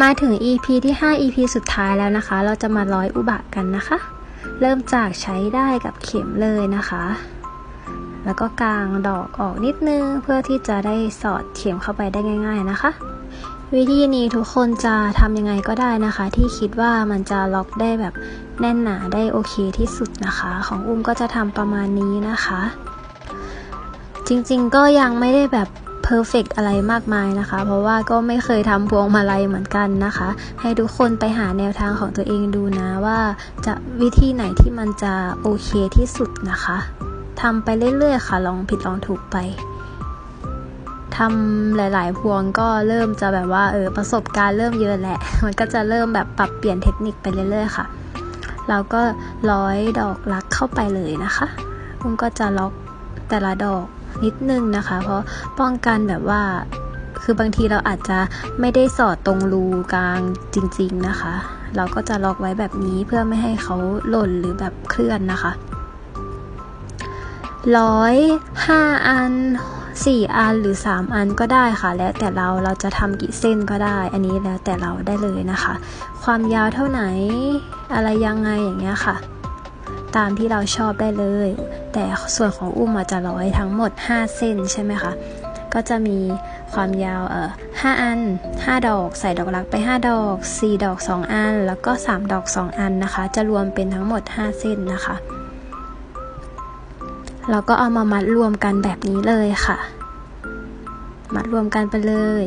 มาถึง EP ที่ 5 EP สุดท้ายแล้วนะคะ เราจะมาร้อยอุบะกันนะคะ เริ่มจากใช้ได้กับเข็มเลยนะคะ แล้วก็กางดอกออกนิดนึง เพื่อที่จะได้สอดเข็มเข้าไปได้ง่าย ๆนะคะ วิธีนี้ทุกคนจะทำยังไงก็ได้นะคะ ที่คิดว่ามันจะล็อกได้แบบแน่นหนาได้โอเคที่สุดนะคะ ของอุ้มก็จะทำประมาณนี้นะคะ จริงๆก็ยังไม่ได้แบบ อร์เฟกอะไรมากมายนะคะ เพราะว่าก็ไม่เคยทำพวงมาลัยเหมือนกันนะคะ ให้ทุกคนไปหาแนวทางของตัวเองดูนะว่าจะวิธีไหนที่มันจะโอเคที่สุดนะคะทำไปเรื่อยๆค่ะ ลองผิดลองถูกไปทำหลาย ๆ พวงก็เริ่มจะแบบว่าเออประสบการณ์เริ่มเยอะแหละ มันก็จะเริ่มแบบปรับเปลี่ยนเทคนิคไปเรื่อย ๆ ค่ะ เราก็ร้อยดอกรักเข้าไปเลยนะคะอุ้มก็จะล็อกแต่ละดอก นิดนึงนะคะ เพราะป้องกันแบบว่า คือบางทีเราอาจจะไม่ได้สอดตรงรูกลางจริง ๆนะคะ เราก็จะล็อกไว้แบบนี้เพื่อไม่ให้เขาหล่นหรือแบบเคลื่อนนะคะร้อยห้าอันสี่อันหรือสามอันก็ได้ค่ะ แล้วแต่เราเราจะทำกี่เส้นก็ได้ อันนี้แล้วแต่เราได้เลยนะคะ ความยาวเท่าไหนอะไรยังไงอย่างเงี้ยค่ะ ตามที่เราชอบได้เลย แต่ส่วนของอุ้มอาจจะร้อยทั้งหมด 5 เส้นใช่ไหมคะ ก็จะมีความยาวเอ่อ5อัน 5 ดอก ใส่ดอกรักไป 5 ดอก 4 ดอก 2 อัน แล้วก็ 3 ดอก 2 อันนะคะ จะรวมเป็นทั้งหมด 5 เส้นนะคะเราก็เอามามัดรวมกันแบบนี้เลยค่ะ มัดรวมกันไปเลย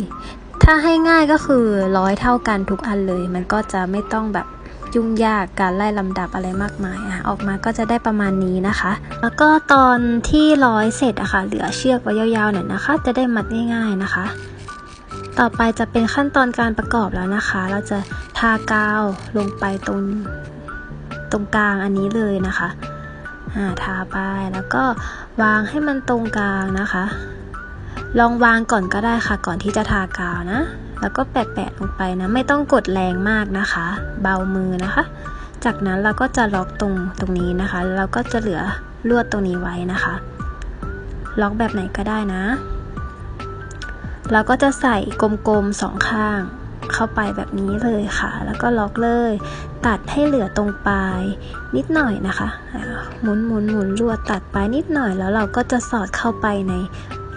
ถ้าให้ง่ายก็คือร้อยเท่ากันทุกอันเลย มันก็จะไม่ต้องแบบ ยุ่งยากการไล่ลำดับอะไรมากมายอะออกมาก็จะได้ประมาณนี้นะคะ แล้วก็ตอนที่ร้อยเสร็จอะคะ่ะเหลือเชือกไว้ยาวๆหน่อยนะคะ จะได้มัดง่าย ๆนะคะ ต่อไปจะเป็นขั้นตอนการประกอบแล้วนะคะ เราจะทากาวลงไปตรงตรงกลางอันนี้เลยนะคะอ่าทาไปแล้วก็วางให้มันตรงกลางนะคะ ลองวางก่อนก็ได้ค่ะ ก่อนที่จะทากาวนะ แล้วก็แปะๆลงไปนะ ไม่ต้องกดแรงมากนะคะ เบามือนะคะ จากนั้นเราก็จะล็อกตรงตรงนี้นะคะเราก็จะเหลือลวดตรงนี้ไว้นะคะ ล็อกแบบไหนก็ได้นะ เราก็จะใส่กลมๆสองข้างเข้าไปแบบนี้เลยค่ะ แล้วก็ล็อกเลย ตัดให้เหลือตรงปลายนิดหน่อยนะคะ หมุนหมุนหมุนลวดตัดไปนิดหน่อยแล้วเราก็จะสอดเข้าไปใน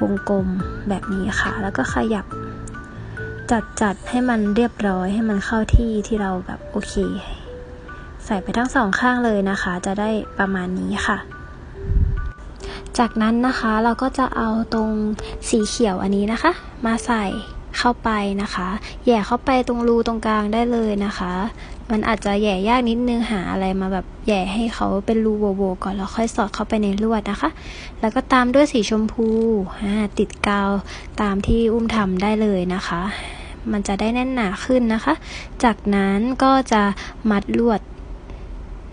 วงกลมแบบนี้ค่ะ แล้วก็ขยับจัดจัดให้มันเรียบร้อยให้มันเข้าที่ที่เราแบบโอเค ใส่ไปทั้งสองข้างเลยนะคะ จะได้ประมาณนี้ค่ะ จากนั้นนะคะเราก็จะเอาตรงสีเขียวอันนี้นะคะ มาใส่เข้าไปนะคะ แย่เข้าไปตรงรูตรงกลางได้เลยนะคะ มันอาจจะแย่ยากนิดนึงหาอะไรมาแบบแย่ให้เขาเป็นรูโบๆก่อนแล้วค่อยสอดเข้าไปในลวดนะคะ แล้วก็ตามด้วยสีชมพูติดกาวตามที่อุ้มทำได้เลยนะคะ มันจะได้แน่นหนาขึ้นนะคะ จากนั้นก็จะมัดลวด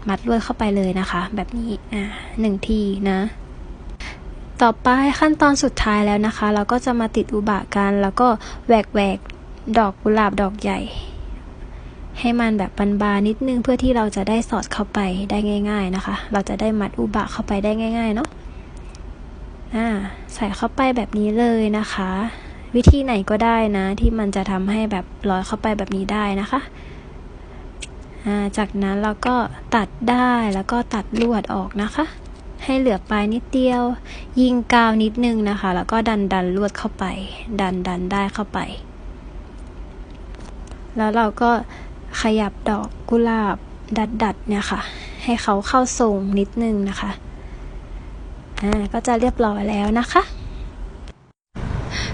มัดลวดเข้าไปเลยนะคะ แบบนี้อ่าหนึ่งทีนะต่อไปขั้นตอนสุดท้ายแล้วนะคะ เราก็จะมาติดอุบะกัน แล้วก็แหวกแหวกดอกกุหลาบดอกใหญ่ ให้มันแบบบานๆนิดนึงเพื่อที่เราจะได้สอดเข้าไปได้ง่าย ๆนะคะ เราจะได้มัดอุบะเข้าไปได้ง่าย ๆ เนาะอ่าใส่เข้าไปแบบนี้เลยนะคะ วิธีไหนก็ได้นะ ที่มันจะทำให้แบบร้อยเข้าไปแบบนี้ได้นะคะอ่าจากนั้นเราก็ตัดได้แล้วก็ตัดลวดออกนะคะ ให้เหลือปลายนิดเดียว ยิงกาวนิดนึงนะคะ แล้วก็ดันดันลวดเข้าไป ดันดันได้เข้าไป แล้วเราก็ ขยับดอกกุหลาบดัดดัดเนี่ยค่ะ ให้เขาเข้าทรงนิดนึงนะคะ อ่า ก็จะเรียบร้อยแล้วนะคะ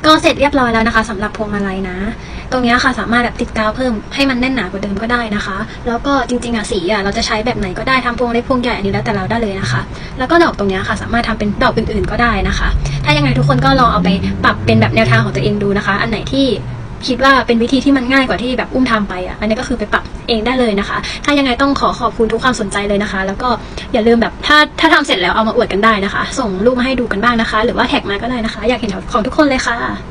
ก็เสร็จเรียบร้อยแล้วนะคะสำหรับพวงมาลัยนะ ตรงนี้ค่ะสามารถแบบติดกาวเพิ่มให้มันแน่นหนากว่าเดิมก็ได้นะคะ แล้วก็จริงๆอะสีอะเราจะใช้แบบไหนก็ได้ทำพวงเล็กพวงใหญ่อันนี้แล้วแต่เราได้เลยนะคะ แล้วก็ดอกตรงนี้ค่ะ สามารถทำเป็นดอกอื่นๆก็ได้นะคะ ถ้ายังไงทุกคนก็ลองเอาไปปรับเป็นแบบแนวทางของตัวเองดูนะคะ อันไหนที่ คิดว่าเป็นวิธีที่มันง่ายกว่าที่แบบอุ้มทำไปอะอันนี้ก็คือไปปรับเองได้เลยนะคะ ถ้ายังไงต้องขอขอบคุณทุกความสนใจเลยนะคะ แล้วก็อย่าลืมแบบถ้าถ้าทำเสร็จแล้วเอามาอวดกันได้นะคะ ส่งรูปมาให้ดูกันบ้างนะคะ หรือว่าแท็กมาก็ได้นะคะ อยากเห็นของทุกคนเลยค่ะ